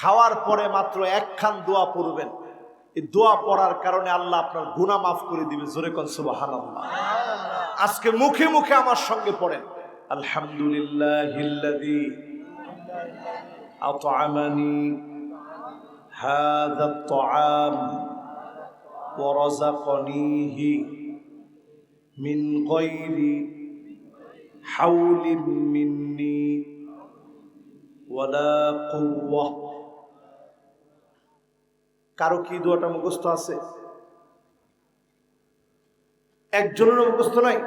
খাওয়ার পরে মাত্র একখান দোয়া পড়বেন এই দোয়া পড়ার কারণে আল্লাহ আপনার গুনাহ মাফ করে দিবে জোরে কন সুবহানাল্লাহ আজকে মুখে মুখে আমার সঙ্গে পড়েন আলহামদুলিল্লাহিল্লাযী আত'আমানি হাযা আত-তা'আম ورزقنيه من غير حول مني ولا قوة কারও কি দোয়াটা মুখস্থ আছে? একজনের মুখস্থ নাই?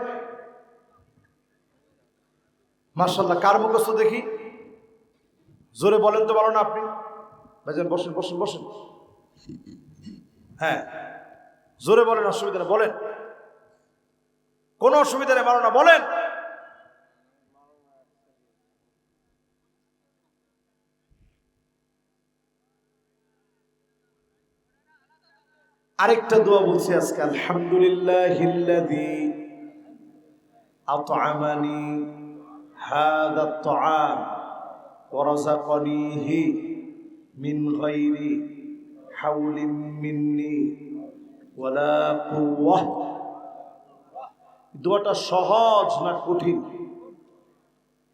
মার্শাল্লাহ কার মুখস্থ দেখি? জোরে বলেন তো বলো না আপনি। ভাইজান, বসেন বসেন বসেন। হ্যাঁ জোরে বলেন, অসুবিধা বলেন। কোনো অসুবিধা নেই মারো না, বলেন। আরেকটা দোয়া বলছি আজকে, আলহামদুলিল্লাহিল্লাযী আত'আমানি আত-তা'আম ওয়া রাযাকানিহি মিন গায়রি হাওলিন মিন্নি ওয়ালা কুওয়াহ দোয়াটা সহজ না কঠিন?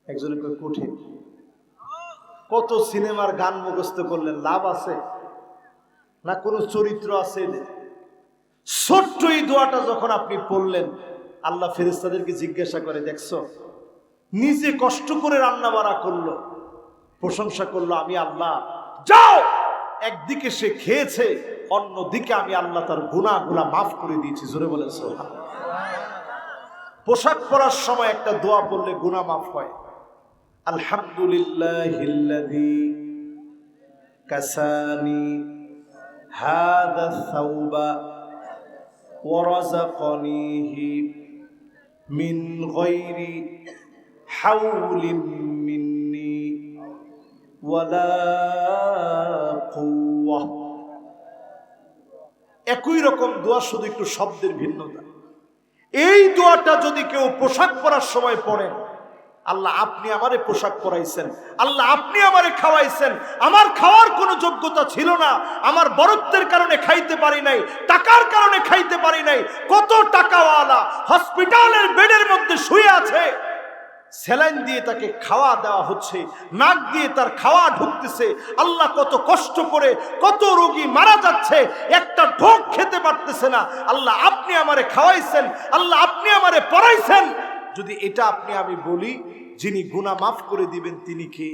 একজনে কয়, কঠিন। কত সিনেমার গান মুখস্থ করলেন লাভ আছে? না কোনো চরিত্র আছে? এদের? ছোট্ট এই দোয়াটা যখন আপনি পড়লেন, আল্লাহ ফেরেস্তাদেরকে জিজ্ঞাসা করে, দেখছ, নিজে কষ্ট করে রান্না বাড়া করল, প্রশংসা করল, আমি আল্লাহ, যাও! একদিকে সে খেয়েছে, অন্যদিকে আমি আল্লাহ তার গুণা গুলা মাফ করে দিয়েছি। জোরে বলেন পোশাক পরার সময় একটা দোয়া পড়লে গুণা মাফ হয়। আলহামদুলিল্লাহিল্লাযী কাসানি হাদা সাউবা ওয়ারাযাকানিহি মিন গায়রি হাওলিন মিন্নি ওয়ালা কুওয়াহ একই রকম দোয়া শুধু একটু শব্দের ভিন্নতা। এই দোয়াটা যদি কেউ পোশাক পরার সময় পড়েন আল্লাহ আপনি আমারে পোশাক পরাইছেন, আল্লাহ আপনি আমারে খাওয়াইছেন, আমার খাওয়ার কোনো যোগ্যতা ছিল না, আমার বরত্বের কারণে খাইতে পারি নাই, টাকার কারণে খাইতে পারি নাই, কত টাকাওয়ালা হসপিটালের বেডের মধ্যে শুয়ে আছে। স্যালাইন দিয়ে তাকে খাওয়া দেওয়া হচ্ছে, নাক দিয়ে তার খাওয়া ঢুকতেছে, আল্লাহ কত কষ্ট করে কত রোগী মারা যাচ্ছে, একটা ঢোক খেতে পারতেছে না, আল্লাহ আপনি আমারে খাওয়াইছেন, আল্লাহ আপনি আমারে পড়াইছেন যদি এটা আপনি আমি বলি যিনি গুণা মাফ করে দিবেন তিনি কে?